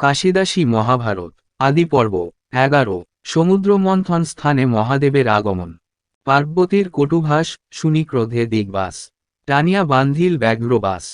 কাশিদাসী মহাভারত, আদি পর্ব, এগারো সমুদ্র মন্থন স্থানে মহাদেবের আগমন। পার্বতীর কটুভাস, শুনি ক্রোধে দিগবাস। টানিয়া বান্ধিল ব্যাঘ্রবাস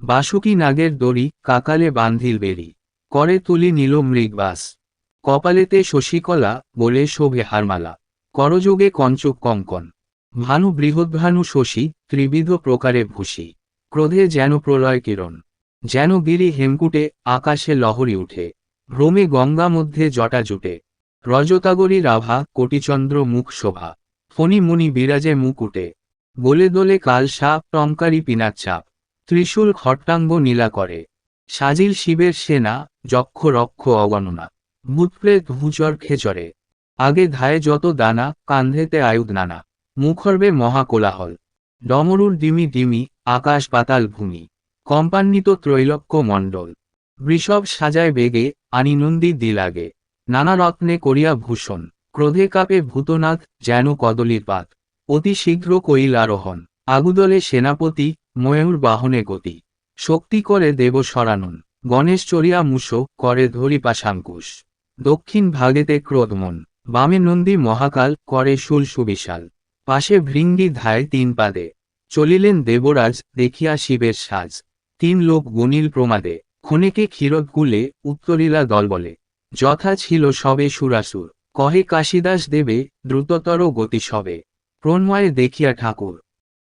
বাসুকি নাগের দড়ি, কাকালে বান্ধিল বেরি করে তুলি নীল মৃগবাস। কপালেতে শশীকলা, বলে শোভে হারমালা। করযোগে কঞ্চক কঙ্কন। ভানু বৃহদ্ভানু শশী, ত্রিবিধ প্রকারে ভূষি। ক্রোধে যেন প্রলয় কিরণ। যেন গিরি হেমকুটে আকাশে লহরী উঠে। ভ্রমে গঙ্গা মধ্যে জটা জুটে। রজতাগরী রাভা, কোটিচন্দ্র মুখ শোভা। ফণি মুনি বিরাজে মুকুটে বলে দোলে কালসা টঙ্কারি পিনাক চাপ। ত্রিশূল খট্টাঙ্গ নীলা করে। সাজিল শিবের সেনা, যক্ষ রক্ষ অগণনা। ভূতপ্রেত ভূচর খেচরে। আগে ধায়ে যত দানা, কান্ধেতে আয়ুধ নানা। মুখর্বে মহাকোলাহল ডমরুর ডিমি ডিমি, আকাশ পাতাল ভূমি। কম্পান্বিত ত্রৈলক্য মণ্ডল। বৃষভ সাজায় বেগে আনিনন্দী দিলাগে। নানা রত্নে করিয়া ভূষণ। ক্রোধে কাপে ভূতনাথ, যেন কদলীর পাত। অতি শীঘ্র কইল আরোহণ। আগুদলে সেনাপতি, ময়ূর বাহনে গতি। শক্তি করে দেব সরানন গণেশ চরিয়া মুসো করে ধরি পাশাঙ্কুশ। দক্ষিণ ভাগেতে ক্রোধমন। বামে নন্দী মহাকাল, করে শুল সুবিশাল। পাশে ভৃঙ্গি ধায় তিন পাদে। চলিলেন দেবরাজ, দেখিয়া শিবের সাজ। তিন লোক গণিল প্রমাদে ক্ষণেকে ক্ষীরদকুলে উত্তরিলা দলবলে যথা ছিল সবে সুরাসুর। কহে কাশিদাস দেবে, দ্রুততর গতি সবে। প্রণময়ে দেখিয়া ঠাকুর।